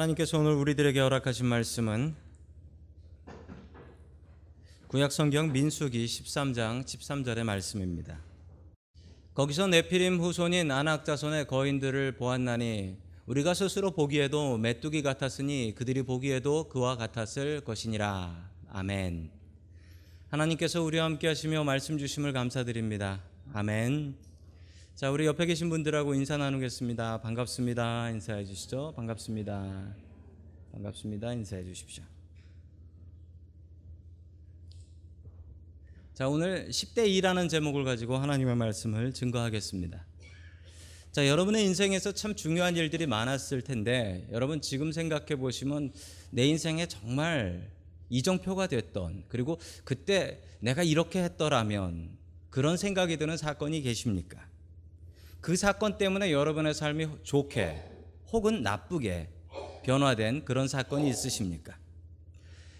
하나님께서 오늘 우리들에게 허락하신 말씀은 구약 성경 민수기 13장 13절의 말씀입니다. 거기서 네피림 후손인 아낙 자손의 거인들을 보았나니 우리가 스스로 보기에도 메뚜기 같았으니 그들이 보기에도 그와 같았을 것이니라. 아멘. 하나님께서 우리와 함께 하시며 말씀 주심을 감사드립니다. 아멘. 자, 우리 옆에 계신 분들하고 인사 나누겠습니다. 반갑습니다. 인사해 주시죠. 반갑습니다. 반갑습니다. 인사해 주십시오. 자, 오늘 10대 2라는 제목을 가지고 하나님의 말씀을 증거하겠습니다. 자, 여러분의 인생에서 참 중요한 일들이 많았을 텐데 여러분 지금 생각해 보시면 내 인생에 정말 이정표가 됐던 그리고 그때 내가 이렇게 했더라면 그런 생각이 드는 사건이 계십니까? 그 사건 때문에 여러분의 삶이 좋게 혹은 나쁘게 변화된 그런 사건이 있으십니까?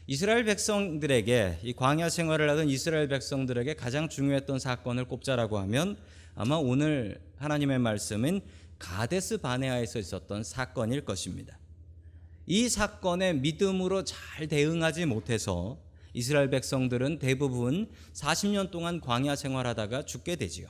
이스라엘 백성들에게 이 광야 생활을 하던 이스라엘 백성들에게 가장 중요했던 사건을 꼽자라고 하면 아마 오늘 하나님의 말씀은 가데스 바네아에서 있었던 사건일 것입니다. 이 사건에 믿음으로 잘 대응하지 못해서 이스라엘 백성들은 대부분 40년 동안 광야 생활하다가 죽게 되지요.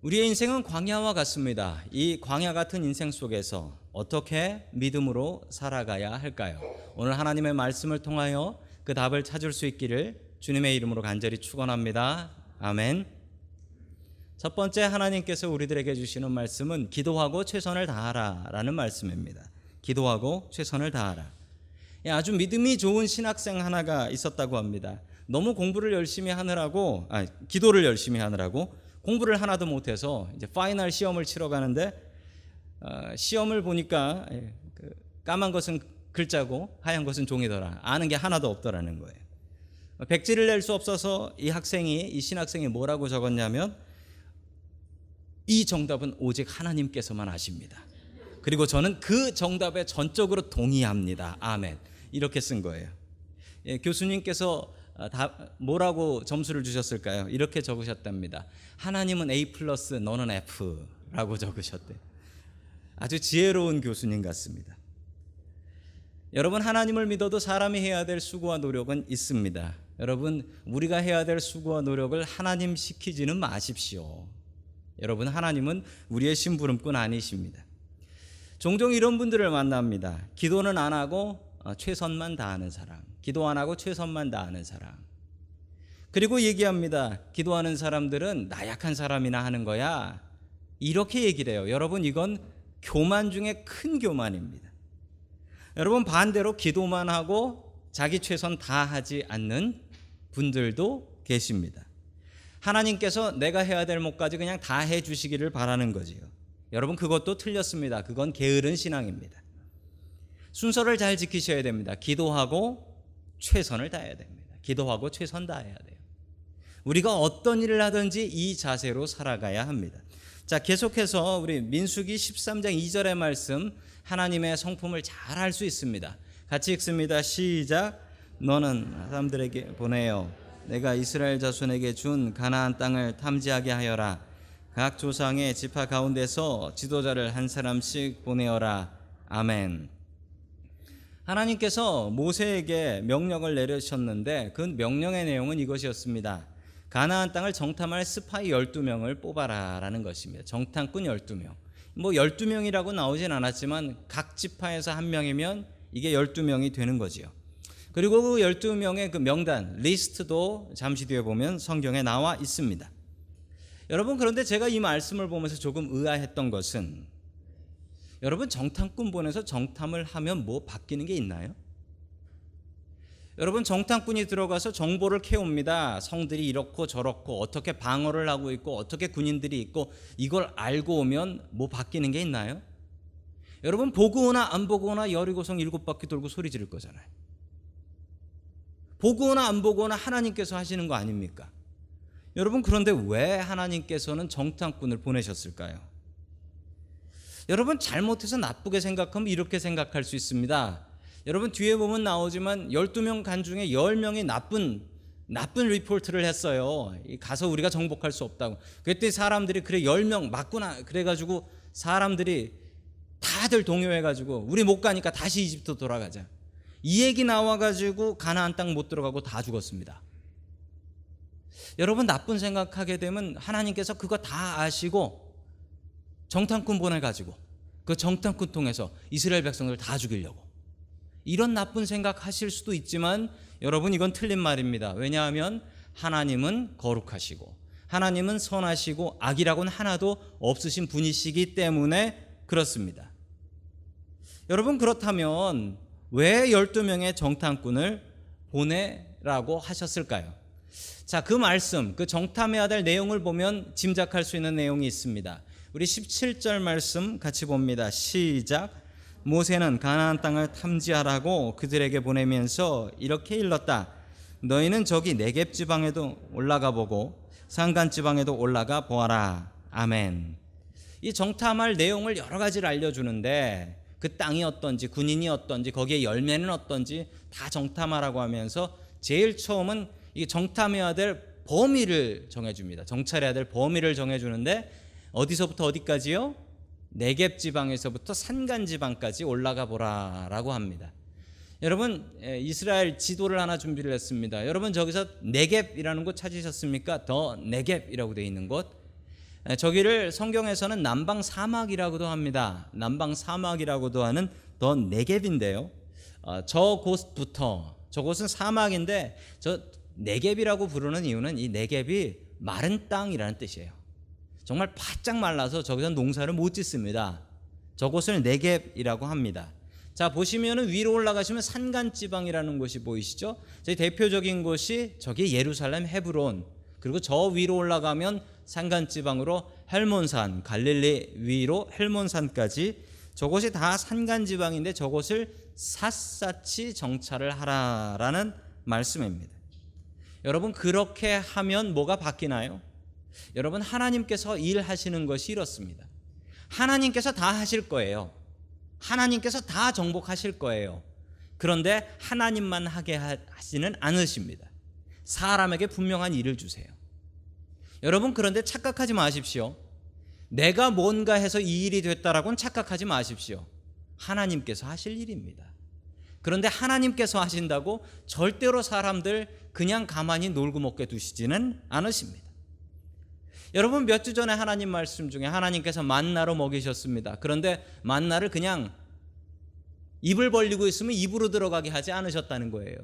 우리의 인생은 광야와 같습니다. 이 광야 같은 인생 속에서 어떻게 믿음으로 살아가야 할까요? 오늘 하나님의 말씀을 통하여 그 답을 찾을 수 있기를 주님의 이름으로 간절히 축원합니다. 아멘. 첫 번째 하나님께서 우리들에게 주시는 말씀은 기도하고 최선을 다하라라는 말씀입니다. 기도하고 최선을 다하라. 예, 아주 믿음이 좋은 신학생 하나가 있었다고 합니다. 너무 공부를 열심히 하느라고 아, 기도를 열심히 하느라고 공부를 하나도 못해서 이제 파이널 시험을 치러 가는데 어, 시험을 보니까 예, 그 까만 것은 글자고 하얀 것은 종이더라. 아는 게 하나도 없더라는 거예요. 백지를 낼 수 없어서 이 학생이 이 신학생이 뭐라고 적었냐면 이 정답은 오직 하나님께서만 아십니다. 그리고 저는 그 정답에 전적으로 동의합니다. 아멘. 이렇게 쓴 거예요. 예, 교수님께서 아, 다 뭐라고 점수를 주셨을까요? 이렇게 적으셨답니다. 하나님은 A 플러스 너는 F라고 적으셨대. 아주 지혜로운 교수님 같습니다. 여러분 하나님을 믿어도 사람이 해야 될 수고와 노력은 있습니다. 여러분 우리가 해야 될 수고와 노력을 하나님 시키지는 마십시오. 여러분 하나님은 우리의 심부름꾼 아니십니다. 종종 이런 분들을 만납니다. 기도는 안 하고 어, 최선만 다하는 사람. 기도 안 하고 최선만 다하는 사람. 그리고 얘기합니다. 기도하는 사람들은 나약한 사람이나 하는 거야. 이렇게 얘기를 해요. 여러분 이건 교만 중에 큰 교만입니다. 여러분 반대로 기도만 하고 자기 최선 다 하지 않는 분들도 계십니다. 하나님께서 내가 해야 될 것까지 그냥 다 해 주시기를 바라는 거지요. 여러분 그것도 틀렸습니다. 그건 게으른 신앙입니다. 순서를 잘 지키셔야 됩니다. 기도하고 최선을 다해야 됩니다. 기도하고 최선 다해야 돼요. 우리가 어떤 일을 하든지 이 자세로 살아가야 합니다. 자, 계속해서 우리 민수기 13장 2절의 말씀 하나님의 성품을 잘 알 수 있습니다. 같이 읽습니다. 시작. 너는 사람들에게 보내요. 내가 이스라엘 자손에게 준 가나안 땅을 탐지하게 하여라. 각 조상의 지파 가운데서 지도자를 한 사람씩 보내어라. 아멘. 하나님께서 모세에게 명령을 내리셨는데 그 명령의 내용은 이것이었습니다. 가나안 땅을 정탐할 스파이 12명을 뽑아라라는 것입니다. 정탐꾼 12명. 뭐 12명이라고 나오진 않았지만 각 지파에서 한 명이면 이게 12명이 되는 거지요. 그리고 그 12명의 그 명단 리스트도 잠시 뒤에 보면 성경에 나와 있습니다. 여러분 그런데 제가 이 말씀을 보면서 조금 의아했던 것은 여러분 정탐꾼 보내서 정탐을 하면 뭐 바뀌는 게 있나요? 여러분 정탐꾼이 들어가서 정보를 캐옵니다. 성들이 이렇고 저렇고 어떻게 방어를 하고 있고 어떻게 군인들이 있고 이걸 알고 오면 뭐 바뀌는 게 있나요? 여러분 보고 오나 안 보고 오나 여리고성 일곱 바퀴 돌고 소리 지를 거잖아요. 보고 오나 안 보고 오나 하나님께서 하시는 거 아닙니까? 여러분 그런데 왜 하나님께서는 정탐꾼을 보내셨을까요? 여러분 잘못해서 나쁘게 생각하면 이렇게 생각할 수 있습니다. 여러분 뒤에 보면 나오지만 12명 간 중에 10명이 나쁜 나쁜 리포트를 했어요. 가서 우리가 정복할 수 없다고. 그랬더니 사람들이 그래 10명 맞구나. 그래 가지고 사람들이 다들 동요해 가지고 우리 못 가니까 다시 이집트 돌아가자. 이 얘기 나와 가지고 가나안 땅 못 들어가고 다 죽었습니다. 여러분 나쁜 생각하게 되면 하나님께서 그거 다 아시고 정탐꾼 보내가지고 그 정탐꾼 통해서 이스라엘 백성들 다 죽이려고 이런 나쁜 생각 하실 수도 있지만 여러분 이건 틀린 말입니다. 왜냐하면 하나님은 거룩하시고 하나님은 선하시고 악이라고는 하나도 없으신 분이시기 때문에 그렇습니다. 여러분 그렇다면 왜 12명의 정탐꾼을 보내라고 하셨을까요? 자, 그 말씀, 그 정탐해야 될 내용을 보면 짐작할 수 있는 내용이 있습니다. 우리 17절 말씀 같이 봅니다. 시작. 모세는 가나안 땅을 탐지하라고 그들에게 보내면서 이렇게 일렀다. 너희는 저기 네겝 지방에도 올라가 보고 산간 지방에도 올라가 보아라. 아멘. 이 정탐할 내용을 여러 가지를 알려주는데 그 땅이 어떤지 군인이 어떤지 거기에 열매는 어떤지 다 정탐하라고 하면서 제일 처음은 이 정탐해야 될 범위를 정해줍니다. 정찰해야 될 범위를 정해주는데 어디서부터 어디까지요? 네겝 지방에서부터 산간 지방까지 올라가 보라라고 합니다. 여러분 에, 이스라엘 지도를 하나 준비를 했습니다. 여러분 저기서 네겝이라는 곳 찾으셨습니까? 더 네겝이라고 되어 있는 곳. 에, 저기를 성경에서는 남방 사막이라고도 합니다. 남방 사막이라고도 하는 더 네겝인데요. 어, 저 곳부터 저곳은 사막인데 저 네겝이라고 부르는 이유는 이 네겝이 마른 땅이라는 뜻이에요. 정말 바짝 말라서 저기서 농사를 못 짓습니다. 저곳을 네겝이라고 합니다. 자 보시면은 위로 올라가시면 산간 지방이라는 곳이 보이시죠? 저희 대표적인 곳이 저기 예루살렘 헤브론 그리고 저 위로 올라가면 산간 지방으로 헬몬산 갈릴리 위로 헬몬산까지 저곳이 다 산간 지방인데 저곳을 샅샅이 정찰을 하라라는 말씀입니다. 여러분 그렇게 하면 뭐가 바뀌나요? 여러분 하나님께서 일하시는 것이 이렇습니다. 하나님께서 다 하실 거예요. 하나님께서 다 정복하실 거예요. 그런데 하나님만 하게 하시는 않으십니다. 사람에게 분명한 일을 주세요. 여러분 그런데 착각하지 마십시오. 내가 뭔가 해서 이 일이 됐다라고는 착각하지 마십시오. 하나님께서 하실 일입니다. 그런데 하나님께서 하신다고 절대로 사람들 그냥 가만히 놀고 먹게 두시지는 않으십니다. 여러분 몇 주 전에 하나님 말씀 중에 하나님께서 만나로 먹이셨습니다. 그런데 만나를 그냥 입을 벌리고 있으면 입으로 들어가게 하지 않으셨다는 거예요.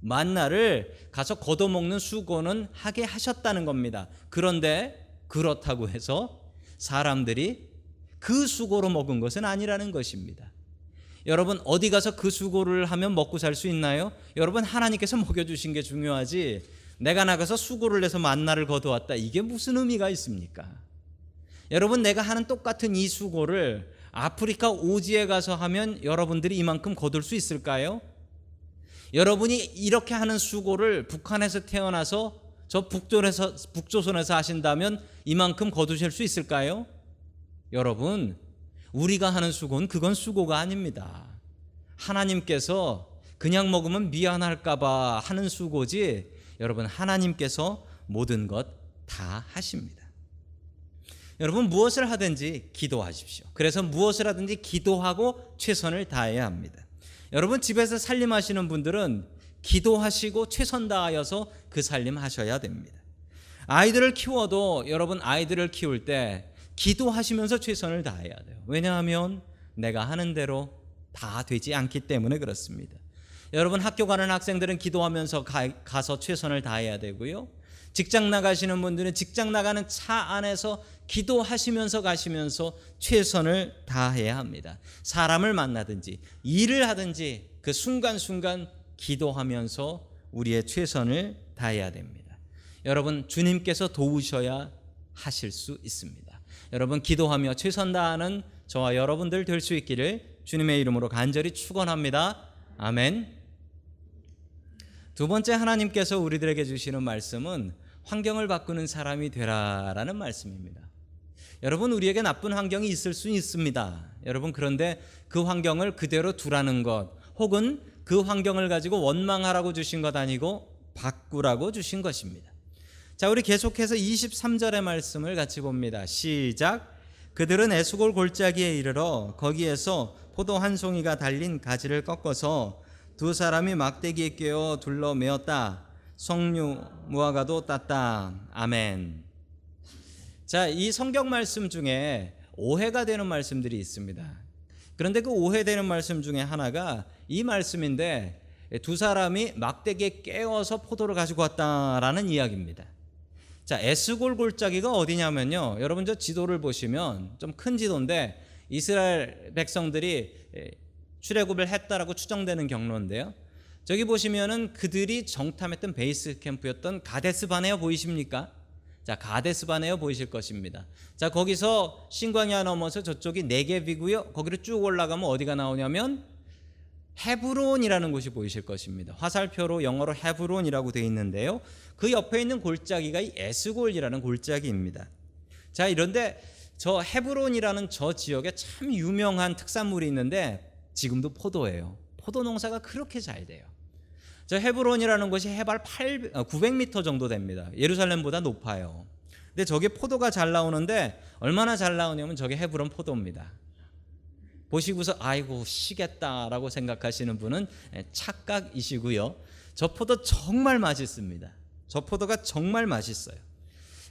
만나를 가서 걷어먹는 수고는 하게 하셨다는 겁니다. 그런데 그렇다고 해서 사람들이 그 수고로 먹은 것은 아니라는 것입니다. 여러분 어디 가서 그 수고를 하면 먹고 살 수 있나요? 여러분 하나님께서 먹여 주신 게 중요하지 내가 나가서 수고를 내서 만나를 거두었다 이게 무슨 의미가 있습니까? 여러분 내가 하는 똑같은 이 수고를 아프리카 오지에 가서 하면 여러분들이 이만큼 거둘 수 있을까요? 여러분이 이렇게 하는 수고를 북한에서 태어나서 저 북조에서 북조선에서 하신다면 이만큼 거두실 수 있을까요? 여러분 우리가 하는 수고는 그건 수고가 아닙니다. 하나님께서 그냥 먹으면 미안할까봐 하는 수고지 여러분 하나님께서 모든 것 다 하십니다. 여러분 무엇을 하든지 기도하십시오. 그래서 무엇을 하든지 기도하고 최선을 다해야 합니다. 여러분 집에서 살림하시는 분들은 기도하시고 최선 다하여서 그 살림 하셔야 됩니다. 아이들을 키워도 여러분 아이들을 키울 때 기도하시면서 최선을 다해야 돼요. 왜냐하면 내가 하는 대로 다 되지 않기 때문에 그렇습니다. 여러분 학교 가는 학생들은 기도하면서 가, 서 최선을 다해야 되고요. 직장 나가시는 분들은 직장 나가는 차 안에서 기도하시면서 가시면서 최선을 다해야 합니다. 사람을 만나든지 일을 하든지 그 순간순간 기도하면서 우리의 최선을 다해야 됩니다. 여러분 주님께서 도우셔야 하실 수 있습니다. 여러분 기도하며 최선 다하는 저와 여러분들 될 수 있기를 주님의 이름으로 간절히 축원합니다. 아멘. 두 번째 하나님께서 우리들에게 주시는 말씀은 환경을 바꾸는 사람이 되라라는 말씀입니다. 여러분 우리에게 나쁜 환경이 있을 수 있습니다. 여러분 그런데 그 환경을 그대로 두라는 것 혹은 그 환경을 가지고 원망하라고 주신 것 아니고 바꾸라고 주신 것입니다. 자, 우리 계속해서 23절의 말씀을 같이 봅니다. 시작. 그들은 에스골 골짜기에 이르러 거기에서 포도 한 송이가 달린 가지를 꺾어서 두 사람이 막대기에 꿰어 둘러 메었다. 성류 무화과도 땄다. 아멘. 자, 이 성경 말씀 중에 오해가 되는 말씀들이 있습니다. 그런데 그 오해되는 말씀 중에 하나가 이 말씀인데 두 사람이 막대기에 깨어서 포도를 가지고 왔다라는 이야기입니다. 자, 에스골 골짜기가 어디냐면요. 여러분 저 지도를 보시면 좀 큰 지도인데 이스라엘 백성들이 출애굽을 했다라고 추정되는 경로인데요. 저기 보시면은 그들이 정탐했던 베이스 캠프였던 가데스 바네어 보이십니까? 자, 가데스 바네어 보이실 것입니다. 자, 거기서 신광야 넘어서 저쪽이 네겝이고요. 거기로 쭉 올라가면 어디가 나오냐면 헤브론이라는 곳이 보이실 것입니다. 화살표로 영어로 헤브론이라고 되어 있는데요. 그 옆에 있는 골짜기가 이 에스골이라는 골짜기입니다. 자, 이런데 저 헤브론이라는 저 지역에 참 유명한 특산물이 있는데 지금도 포도예요. 포도 농사가 그렇게 잘 돼요. 저 헤브론이라는 곳이 해발 8 900m 정도 됩니다. 예루살렘보다 높아요. 근데 저게 포도가 잘 나오는데 얼마나 잘 나오냐면 저게 헤브론 포도입니다. 보시고서 아이고 시겠다라고 생각하시는 분은 착각이시고요. 저 포도 정말 맛있습니다. 저 포도가 정말 맛있어요.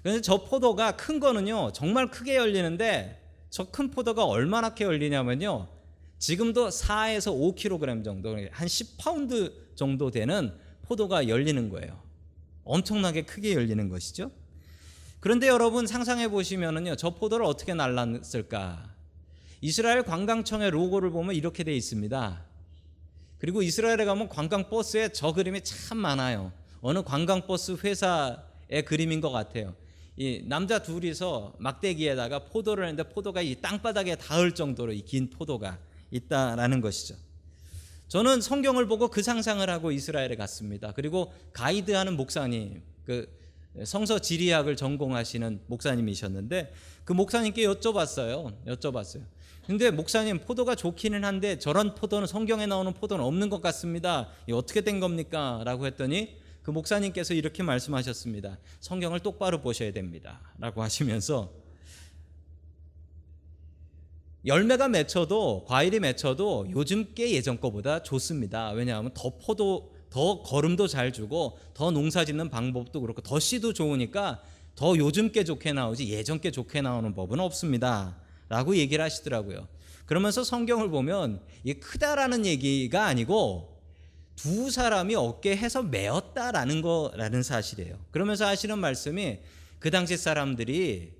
그런데 저 포도가 큰 거는요 정말 크게 열리는데 저 큰 포도가 얼마나 크게 열리냐면요 지금도 4에서 5kg 정도 한 10파운드 정도 되는 포도가 열리는 거예요. 엄청나게 크게 열리는 것이죠. 그런데 여러분 상상해 보시면은요 저 포도를 어떻게 날랐을까? 이스라엘 관광청의 로고를 보면 이렇게 돼 있습니다. 그리고 이스라엘에 가면 관광 버스에 저 그림이 참 많아요. 어느 관광 버스 회사의 그림인 것 같아요. 이 남자 둘이서 막대기에다가 포도를 했는데 포도가 이 땅바닥에 닿을 정도로 이 긴 포도가 있다라는 것이죠. 저는 성경을 보고 그 상상을 하고 이스라엘에 갔습니다. 그리고 가이드하는 목사님, 그 성서 지리학을 전공하시는 목사님이셨는데 그 목사님께 여쭤봤어요. 여쭤봤어요. 근데 목사님 포도가 좋기는 한데 저런 포도는 성경에 나오는 포도는 없는 것 같습니다. 이 어떻게 된 겁니까? 라고 했더니 그 목사님께서 이렇게 말씀하셨습니다. 성경을 똑바로 보셔야 됩니다. 라고 하시면서 열매가 맺혀도 과일이 맺혀도 요즘 게 예전 거보다 좋습니다. 왜냐하면 더 포도 더 거름도 잘 주고 더 농사 짓는 방법도 그렇고 더 씨도 좋으니까 더 요즘 게 좋게 나오지 예전 게 좋게 나오는 법은 없습니다. 라고 얘기를 하시더라고요. 그러면서 성경을 보면 이 크다라는 얘기가 아니고 두 사람이 어깨해서 메었다라는 거라는 사실이에요. 그러면서 하시는 말씀이 그 당시 사람들이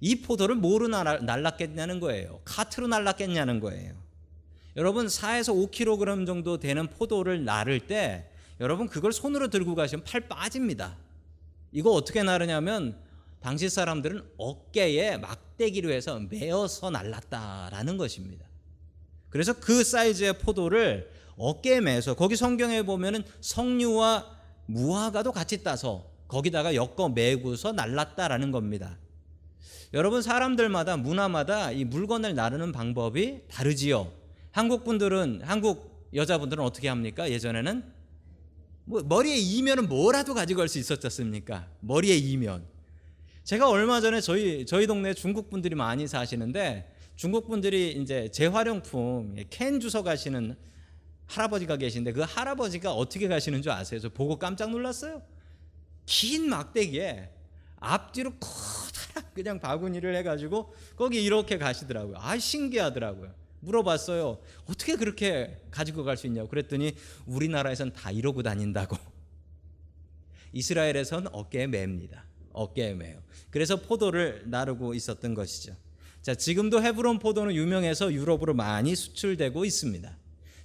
이 포도를 뭐로 날랐겠냐는 거예요. 카트로 날랐겠냐는 거예요. 여러분 4에서 5kg 정도 되는 포도를 나를 때 여러분 그걸 손으로 들고 가시면 팔 빠집니다. 이거 어떻게 나르냐면 당시 사람들은 어깨에 막대기로 해서 메어서 날랐다라는 것입니다. 그래서 그 사이즈의 포도를 어깨에 매서 거기 성경에 보면은 석류와 무화과도 같이 따서 거기다가 엮어 매고서 날랐다라는 겁니다. 여러분 사람들마다 문화마다 이 물건을 나르는 방법이 다르지요. 한국 분들은 한국 여자분들은 어떻게 합니까? 예전에는 뭐 머리에 이면은 뭐라도 가지고 갈 수 있었지 않습니까? 머리에 이면. 제가 얼마 전에 저희 저희 동네 중국 분들이 많이 사시는데 중국 분들이 이제 재활용품 캔 주워 가시는 할아버지가 계신데 그 할아버지가 어떻게 가시는 줄 아세요? 저 보고 깜짝 놀랐어요. 긴 막대기에 앞뒤로 커다란 그냥 바구니를 해가지고 거기 이렇게 가시더라고요. 아 신기하더라고요. 물어봤어요. 어떻게 그렇게 가지고 갈 수 있냐고 그랬더니 우리나라에선 다 이러고 다닌다고. 이스라엘에선 어깨에 맵니다. 어깨에 매요. 그래서 포도를 나르고 있었던 것이죠. 자, 지금도 헤브론 포도는 유명해서 유럽으로 많이 수출되고 있습니다.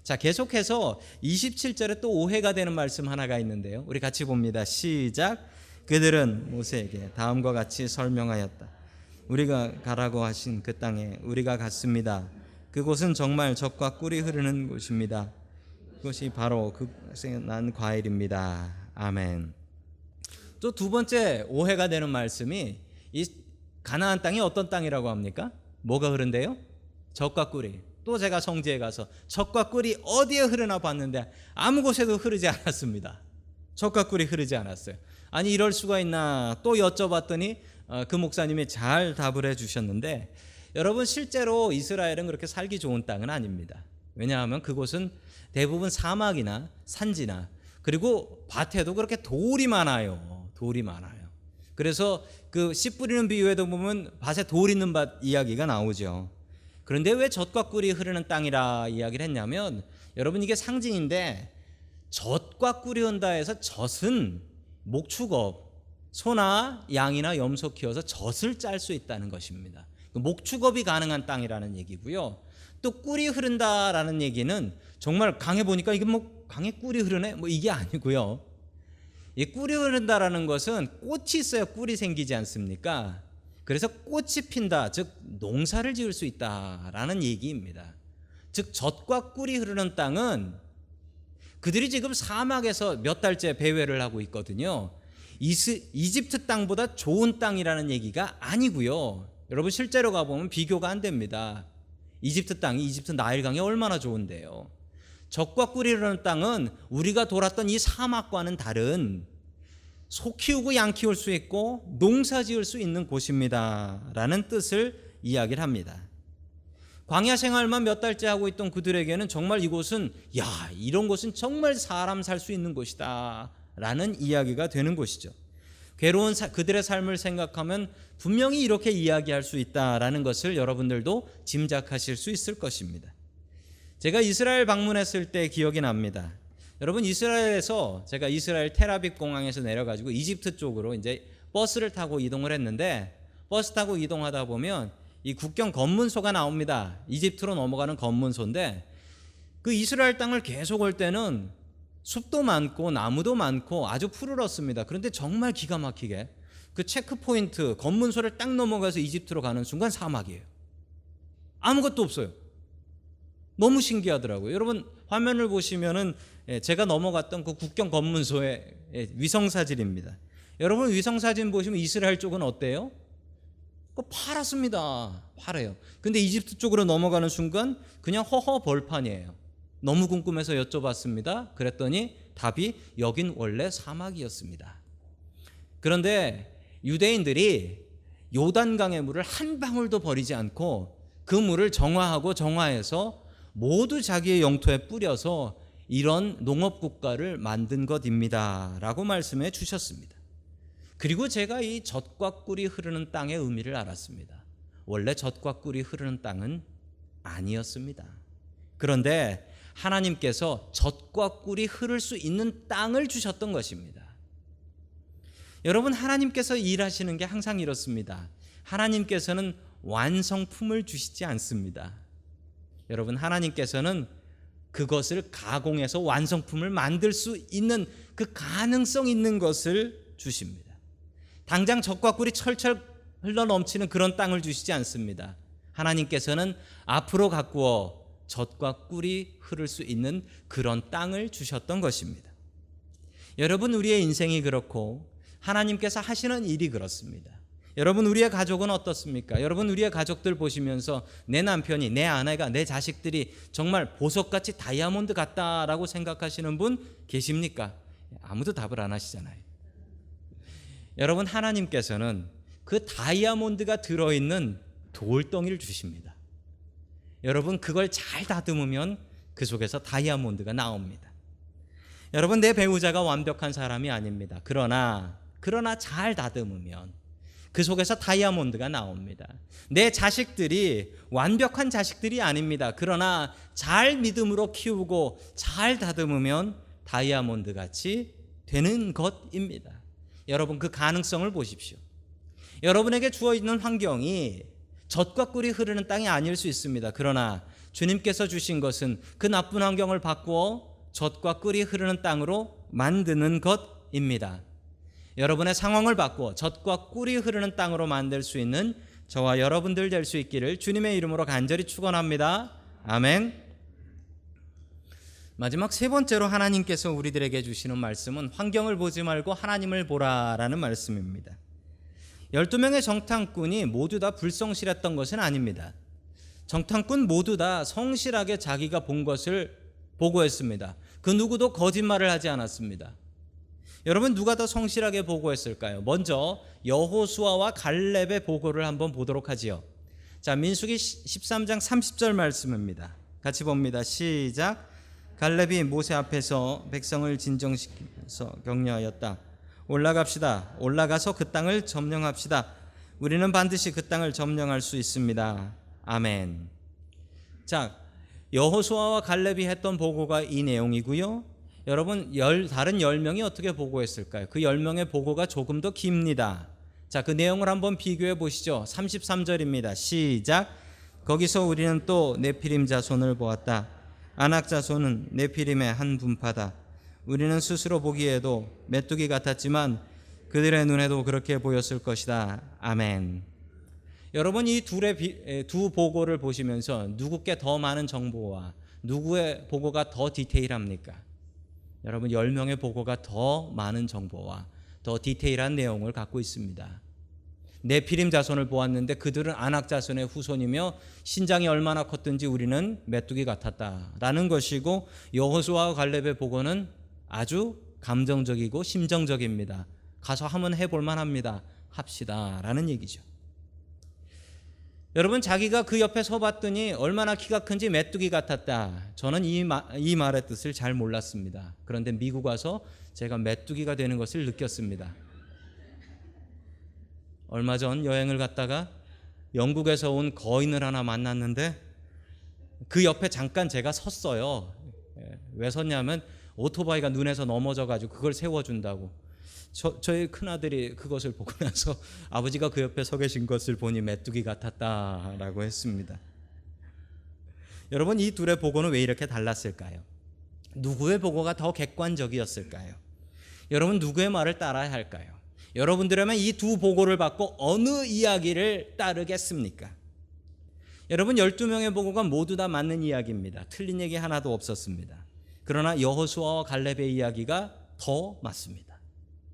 자, 계속해서 27절에 또 오해가 되는 말씀 하나가 있는데요. 우리 같이 봅니다. 시작. 그들은 모세에게 다음과 같이 설명하였다. 우리가 가라고 하신 그 땅에 우리가 갔습니다. 그곳은 정말 젖과 꿀이 흐르는 곳입니다. 그것이 바로 그것에 난 과일입니다. 아멘. 또 두 번째 오해가 되는 말씀이 이 가나안 땅이 어떤 땅이라고 합니까? 뭐가 흐른대요? 젖과 꿀이. 또 제가 성지에 가서 젖과 꿀이 어디에 흐르나 봤는데 아무 곳에도 흐르지 않았습니다. 젖과 꿀이 흐르지 않았어요. 아니 이럴 수가 있나 또 여쭤봤더니 어, 그 목사님이 잘 답을 해주셨는데 여러분 실제로 이스라엘은 그렇게 살기 좋은 땅은 아닙니다. 왜냐하면 그곳은 대부분 사막이나 산지나 그리고 밭에도 그렇게 돌이 많아요. 돌이 많아요. 그래서 그 씨 뿌리는 비유에도 보면 밭에 돌 있는 밭 이야기가 나오죠. 그런데 왜 젖과 꿀이 흐르는 땅이라 이야기를 했냐면 여러분 이게 상징인데 젖과 흔다 해서 젖은 목축업 소나 양이나 염소 키워서 젖을 짤 수 있다는 것입니다. 그 목축업이 가능한 땅이라는 얘기고요. 또 꿀이 흐른다라는 얘기는 정말 강에 보니까 이게 뭐 강에 꿀이 흐르네 뭐 이게 아니고요. 이 꿀이 흐른다라는 것은 꽃이 있어야 꿀이 생기지 않습니까? 그래서 꽃이 핀다, 즉 농사를 지을 수 있다라는 얘기입니다. 즉 젖과 꿀이 흐르는 땅은 그들이 지금 사막에서 몇 달째 배회를 하고 있거든요. 이스, 이집트 땅보다 좋은 땅이라는 얘기가 아니고요. 여러분 실제로 가보면 비교가 안 됩니다. 이집트 땅이 이집트 나일강이 얼마나 좋은데요. 적과 꿀이 흐르는 땅은 우리가 돌았던 이 사막과는 다른 소 키우고 양 키울 수 있고 농사 지을 수 있는 곳입니다. 라는 뜻을 이야기를 합니다. 광야 생활만 몇 달째 하고 있던 그들에게는 정말 이곳은 야, 이런 곳은 정말 사람 살 수 있는 곳이다. 라는 이야기가 되는 곳이죠. 괴로운 사- 그들의 삶을 생각하면 분명히 이렇게 이야기할 수 있다라는 것을 여러분들도 짐작하실 수 있을 것입니다. 제가 이스라엘 방문했을 때 기억이 납니다. 여러분 이스라엘에서 제가 이스라엘 테라빕 공항에서 내려가지고 이집트 쪽으로 이제 버스를 타고 이동을 했는데 버스 타고 이동하다 보면 이 국경 검문소가 나옵니다. 이집트로 넘어가는 검문소인데 그 이스라엘 땅을 계속 올 때는 숲도 많고 나무도 많고 아주 푸르렀습니다. 그런데 정말 기가 막히게 그 체크 포인트 검문소를 딱 넘어가서 이집트로 가는 순간 사막이에요. 아무것도 없어요. 너무 신기하더라고요. 여러분 화면을 보시면은 예, 제가 넘어갔던 그 국경 검문소의 예, 위성 사진입니다. 여러분 위성 사진 보시면 이스라엘 쪽은 어때요? 그 파랗습니다. 파래요. 근데 이집트 쪽으로 넘어가는 순간 그냥 허허 벌판이에요. 너무 궁금해서 여쭤봤습니다. 그랬더니 답이 여긴 원래 사막이었습니다. 그런데 유대인들이 요단강의 물을 한 방울도 버리지 않고 그 물을 정화하고 정화해서 모두 자기의 영토에 뿌려서 이런 농업 국가를 만든 것입니다라고 말씀해 주셨습니다. 그리고 제가 이 젖과 꿀이 흐르는 땅의 의미를 알았습니다. 원래 젖과 꿀이 흐르는 땅은 아니었습니다. 그런데 하나님께서 젖과 꿀이 흐를 수 있는 땅을 주셨던 것입니다. 여러분 하나님께서 일하시는 게 항상 이렇습니다. 하나님께서는 완성품을 주시지 않습니다. 여러분 하나님께서는 그것을 가공해서 완성품을 만들 수 있는 그 가능성 있는 것을 주십니다. 당장 젖과 꿀이 철철 흘러 넘치는 그런 땅을 주시지 않습니다. 하나님께서는 앞으로 가꾸어 젖과 꿀이 흐를 수 있는 그런 땅을 주셨던 것입니다. 여러분 우리의 인생이 그렇고 하나님께서 하시는 일이 그렇습니다. 여러분 우리의 가족은 어떻습니까? 여러분 우리의 가족들 보시면서 내 남편이 내 아내가 내 자식들이 정말 보석같이 다이아몬드 같다라고 생각하시는 분 계십니까? 아무도 답을 안 하시잖아요. 여러분 하나님께서는 그 다이아몬드가 들어있는 돌덩이를 주십니다. 여러분 그걸 잘 다듬으면 그 속에서 다이아몬드가 나옵니다. 여러분 내 배우자가 완벽한 사람이 아닙니다. 그러나 그러나 잘 다듬으면 그 속에서 다이아몬드가 나옵니다. 내 자식들이 완벽한 자식들이 아닙니다. 그러나 잘 믿음으로 키우고 잘 다듬으면 다이아몬드 같이 되는 것입니다. 여러분 그 가능성을 보십시오. 여러분에게 주어 있는 환경이 젖과 꿀이 흐르는 땅이 아닐 수 있습니다. 그러나 주님께서 주신 것은 그 나쁜 환경을 바꾸어 젖과 꿀이 흐르는 땅으로 만드는 것입니다. 여러분의 상황을 바꾸어 젖과 꿀이 흐르는 땅으로 만들 수 있는 저와 여러분들 될 수 있기를 주님의 이름으로 간절히 축원합니다. 아멘. 마지막 세 번째로 하나님께서 우리들에게 주시는 말씀은 환경을 보지 말고 하나님을 보라라는 말씀입니다. 12명의 정탐꾼이 모두 다 불성실했던 것은 아닙니다. 정탐꾼 모두 다 성실하게 자기가 본 것을 보고했습니다. 그 누구도 거짓말을 하지 않았습니다. 여러분 누가 더 성실하게 보고했을까요? 먼저 여호수아와 갈렙의 보고를 한번 보도록 하지요. 자, 민수기 13장 30절 말씀입니다. 같이 봅니다. 시작. 갈렙이 모세 앞에서 백성을 진정시키면서 격려하였다. 올라갑시다. 올라가서 그 땅을 점령합시다. 우리는 반드시 그 땅을 점령할 수 있습니다. 아멘. 자, 여호수아와 갈렙이 했던 보고가 이 내용이고요. 여러분 열 다른 10명이 어떻게 보고했을까요? 그 10명의 보고가 조금 더 깁니다. 자, 그 내용을 한번 비교해 보시죠. 33절입니다. 시작. 거기서 우리는 또 네피림 자손을 보았다. 아낙 자손은 네피림의 한 분파다. 우리는 스스로 보기에도 메뚜기 같았지만 그들의 눈에도 그렇게 보였을 것이다. 아멘. 여러분 이 둘의 비, 에, 두 보고를 보시면서 누구께 더 많은 정보와 누구의 보고가 더 디테일합니까? 여러분 10명의 보고가 더 많은 정보와 더 디테일한 내용을 갖고 있습니다. 네피림 자손을 보았는데 그들은 아낙 자손의 후손이며 신장이 얼마나 컸든지 우리는 메뚜기 같았다라는 것이고 여호수아와 갈렙의 보고는 아주 감정적이고 심정적입니다. 가서 한번 해볼 만합니다. 합시다라는 얘기죠. 여러분 자기가 그 옆에 서 봤더니 얼마나 키가 큰지 메뚜기 같았다. 저는 이, 마, 이 말의 뜻을 잘 몰랐습니다. 그런데 미국 와서 제가 메뚜기가 되는 것을 느꼈습니다. 얼마 전 여행을 갔다가 영국에서 온 거인을 하나 만났는데 그 옆에 잠깐 제가 섰어요. 예, 왜 섰냐면 오토바이가 눈에서 넘어져 가지고 그걸 세워준다고. 저, 저희 큰아들이 그것을 보고 나서 아버지가 그 옆에 서 계신 것을 보니 메뚜기 같았다라고 했습니다. 여러분 이 둘의 보고는 왜 이렇게 달랐을까요? 누구의 보고가 더 객관적이었을까요? 여러분 누구의 말을 따라야 할까요? 여러분들이라면 이 두 보고를 받고 어느 이야기를 따르겠습니까? 여러분 12명의 보고가 모두 다 맞는 이야기입니다. 틀린 얘기 하나도 없었습니다. 그러나 여호수아와 갈렙의 이야기가 더 맞습니다.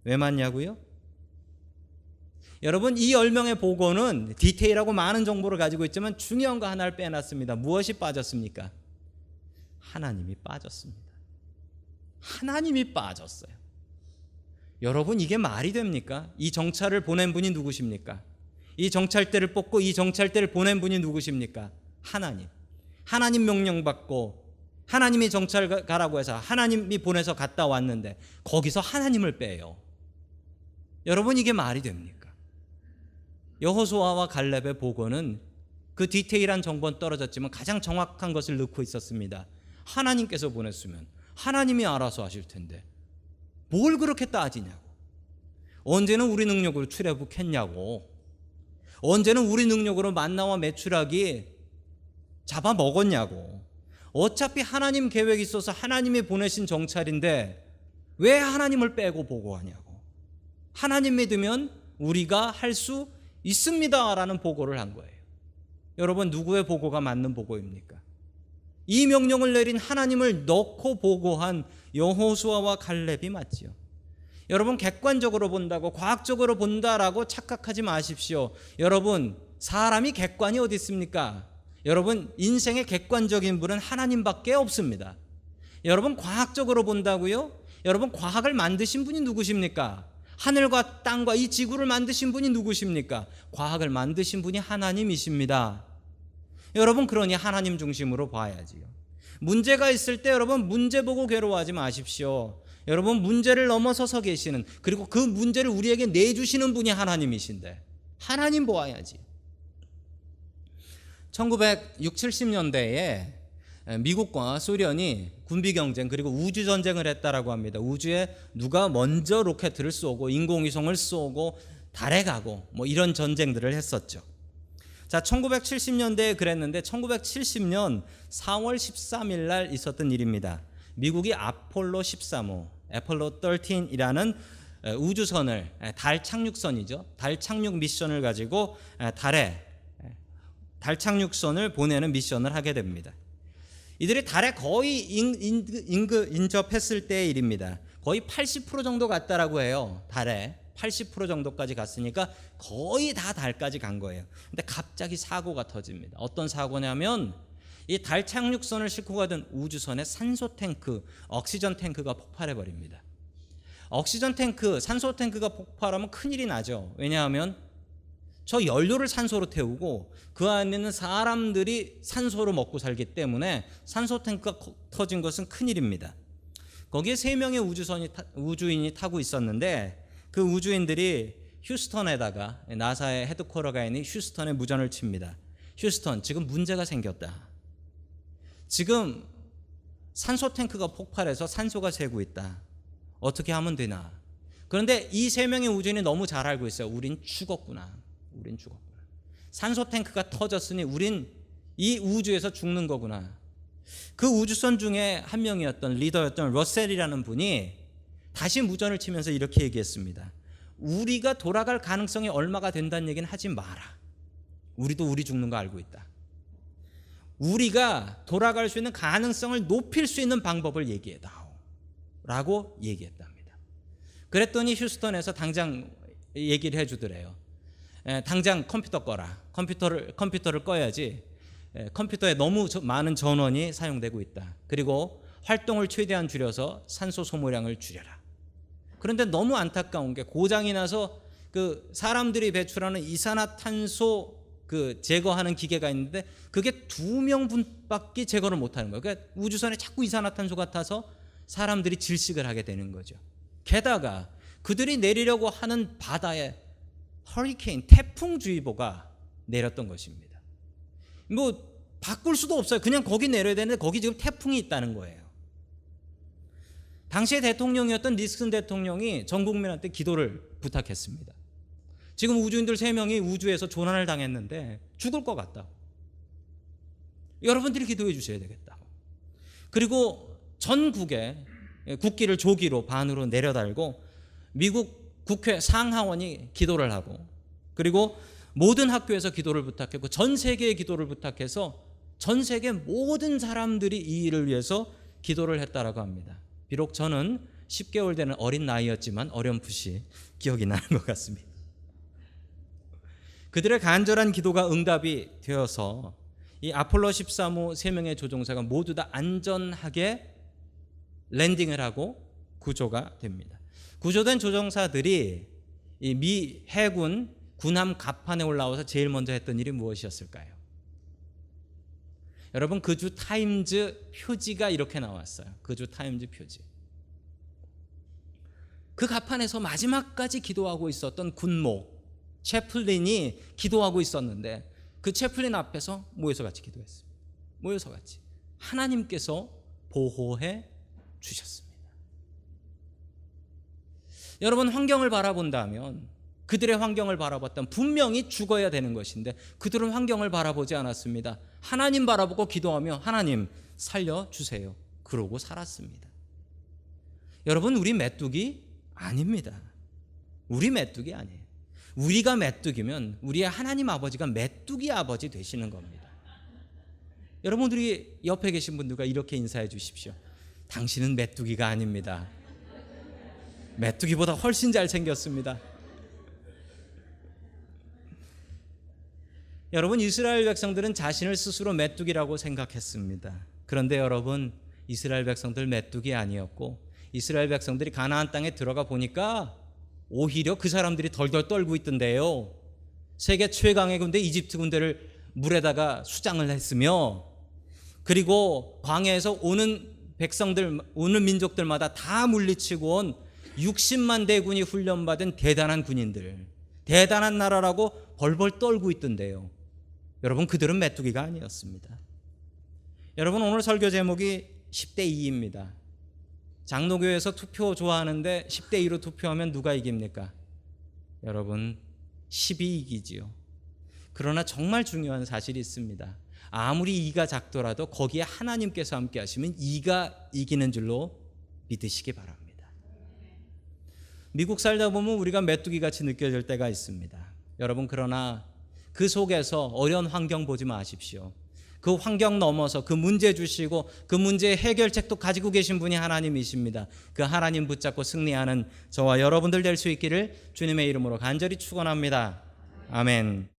왜 맞냐고요? 여러분 이 10명의 보고는 디테일하고 많은 정보를 가지고 있지만 중요한 거 하나를 빼놨습니다. 무엇이 빠졌습니까? 하나님이 빠졌습니다. 하나님이 빠졌어요. 여러분 이게 말이 됩니까? 이 정찰을 보낸 분이 누구십니까? 이 정찰대를 뽑고 이 정찰대를 보낸 분이 누구십니까? 하나님. 하나님 명령 받고 하나님이 정찰 가라고 해서 하나님이 보내서 갔다 왔는데 거기서 하나님을 빼요. 여러분 이게 말이 됩니까? 여호수아와 갈렙의 보고는 그 디테일한 정보는 떨어졌지만 가장 정확한 것을 넣고 있었습니다. 하나님께서 보냈으면 하나님이 알아서 하실 텐데 뭘 그렇게 따지냐고. 언제는 우리 능력으로 출애굽했냐고. 언제는 우리 능력으로 만나와 매출하기 잡아먹었냐고. 어차피 하나님 계획이 있어서 하나님이 보내신 정찰인데 왜 하나님을 빼고 보고하냐고. 하나님 믿으면 우리가 할 수 있습니다라는 보고를 한 거예요. 여러분 누구의 보고가 맞는 보고입니까? 이 명령을 내린 하나님을 넣고 보고한 여호수아와 갈렙이 맞지요. 여러분 객관적으로 본다고 과학적으로 본다라고 착각하지 마십시오. 여러분 사람이 객관이 어디 있습니까? 여러분 인생의 객관적인 분은 하나님밖에 없습니다. 여러분 과학적으로 본다고요? 여러분 과학을 만드신 분이 누구십니까? 하늘과 땅과 이 지구를 만드신 분이 누구십니까? 과학을 만드신 분이 하나님이십니다. 여러분 그러니 하나님 중심으로 봐야지요. 문제가 있을 때 여러분 문제 보고 괴로워하지 마십시오. 여러분 문제를 넘어서서 계시는 그리고 그 문제를 우리에게 내주시는 분이 하나님이신데 하나님 보아야지. 1960, 70년대에 미국과 소련이 군비 경쟁 그리고 우주 전쟁을 했다라고 합니다. 우주에 누가 먼저 로켓을 쏘고 인공위성을 쏘고 달에 가고 뭐 이런 전쟁들을 했었죠. 자, 1970년대에 그랬는데 1970년 4월 13일 날 있었던 일입니다. 미국이 아폴로 13호, 애폴로 13이라는 우주선을 달 착륙선이죠. 달 착륙 미션을 가지고 달에 달 착륙선을 보내는 미션을 하게 됩니다. 이들이 달에 거의 인, 인, 인, 인접했을 때의 일입니다. 거의 80% 정도 갔다라고 해요. 달에 80% 정도까지 갔으니까 거의 다 달까지 간 거예요. 근데 갑자기 사고가 터집니다. 어떤 사고냐면 이 달 착륙선을 싣고 가던 우주선의 산소 탱크, 옥시전 탱크가 폭발해 버립니다. 옥시전 탱크, 산소 탱크가 폭발하면 큰일이 나죠. 왜냐하면 저 연료를 산소로 태우고 그 안에 있는 사람들이 산소로 먹고 살기 때문에 산소 탱크가 커- 터진 것은 큰일입니다. 거기에 세 명의 우주선이 타- 우주인이 타고 있었는데 그 우주인들이 휴스턴에다가 나사의 헤드쿼터가 있는 휴스턴에 무전을 칩니다. 휴스턴 지금 문제가 생겼다. 지금 산소 탱크가 폭발해서 산소가 새고 있다. 어떻게 하면 되나? 그런데 이 세 명의 우주인이 너무 잘 알고 있어요. 우린 죽었구나. 우린 죽었구나. 산소 탱크가 터졌으니 우린 이 우주에서 죽는 거구나. 그 우주선 중에 한 명이었던 리더였던 러셀이라는 분이 다시 무전을 치면서 이렇게 얘기했습니다. 우리가 돌아갈 가능성이 얼마가 된다는 얘기는 하지 마라. 우리도 우리 죽는 거 알고 있다. 우리가 돌아갈 수 있는 가능성을 높일 수 있는 방법을 얘기해 다오. 라고 얘기했답니다. 그랬더니 휴스턴에서 당장 얘기를 해주더래요. 에, 당장 컴퓨터 꺼라. 컴퓨터를 컴퓨터를 꺼야지. 에, 컴퓨터에 너무 저- 많은 전원이 사용되고 있다. 그리고 활동을 최대한 줄여서 산소 소모량을 줄여라. 그런데 너무 안타까운 게 고장이 나서 그 사람들이 배출하는 이산화탄소 그 제거하는 기계가 있는데 그게 두 명분밖에 제거를 못 하는 거예요. 그러니까 우주선에 자꾸 이산화탄소가 타서 사람들이 질식을 하게 되는 거죠. 게다가 그들이 내리려고 하는 바다에 허리케인 태풍 주의보가 내렸던 것입니다. 뭐 바꿀 수도 없어요. 그냥 거기 내려야 되는데 거기 지금 태풍이 있다는 거예요. 당시의 대통령이었던 니스슨 대통령이 전 국민한테 기도를 부탁했습니다. 지금 우주인들 세 명이 우주에서 조난을 당했는데 죽을 것 같다고. 여러분들이 기도해 주셔야 되겠다고. 그리고 전국에 국기를 조기로 반으로 내려달고 미국 국회 상하원이 기도를 하고 그리고 모든 학교에서 기도를 부탁했고 전 세계의 기도를 부탁해서 전 세계 모든 사람들이 이 일을 위해서 기도를 했다라고 합니다. 비록 저는 10개월 되는 어린 나이였지만 어렴풋이 기억이 나는 것 같습니다. 그들의 간절한 기도가 응답이 되어서 이 아폴로 13호 세 명의 조종사가 모두 다 안전하게 랜딩을 하고 구조가 됩니다. 구조된 조종사들이 이미 해군 군함 갑판에 올라와서 제일 먼저 했던 일이 무엇이었을까요? 여러분 그 주 타임즈 표지가 이렇게 나왔어요. 그 주 타임즈 표지. 그 갑판에서 마지막까지 기도하고 있었던 군목 채플린이 기도하고 있었는데 그 채플린 앞에서 모여서 같이 기도했습니다. 모여서 같이 하나님께서 보호해 주셨습니다. 여러분 환경을 바라본다면 그들의 환경을 바라봤다면 분명히 죽어야 되는 것인데 그들은 환경을 바라보지 않았습니다. 하나님 바라보고 기도하며 하나님 살려 주세요. 그러고 살았습니다. 여러분 우리 메뚜기 아닙니다. 우리 메뚜기 아니에요. 우리가 메뚜기면 우리의 하나님 아버지가 메뚜기 아버지 되시는 겁니다. 여러분들이 옆에 계신 분들과 이렇게 인사해 주십시오. 당신은 메뚜기가 아닙니다. 메뚜기보다 훨씬 잘 생겼습니다. 여러분 이스라엘 백성들은 자신을 스스로 메뚜기라고 생각했습니다. 그런데 여러분 이스라엘 백성들 메뚜기 아니었고 이스라엘 백성들이 가나안 땅에 들어가 보니까 오히려 그 사람들이 덜덜 떨고 있던데요. 세계 최강의 군대 이집트 군대를 물에다가 수장을 했으며 그리고 광야에서 오는 백성들 오는 민족들마다 다 물리치고 온 60만 대군이 훈련받은 대단한 군인들 대단한 나라라고 벌벌 떨고 있던데요. 여러분 그들은 메뚜기가 아니었습니다. 여러분 오늘 설교 제목이 10대 2입니다. 장로교에서 투표 좋아하는데 10대 2로 투표하면 누가 이깁니까? 여러분 10이 이기지요. 그러나 정말 중요한 사실이 있습니다. 아무리 이가 작더라도 거기에 하나님께서 함께 하시면 이가 이기는 줄로 믿으시기 바랍니다. 미국 살다 보면 우리가 메뚜기 같이 느껴질 때가 있습니다. 여러분 그러나 그 속에서 어려운 환경 보지 마십시오. 그 환경 넘어서 그 문제 주시고 그 문제의 해결책도 가지고 계신 분이 하나님이십니다. 그 하나님 붙잡고 승리하는 저와 여러분들 될 수 있기를 주님의 이름으로 간절히 축원합니다. 아멘.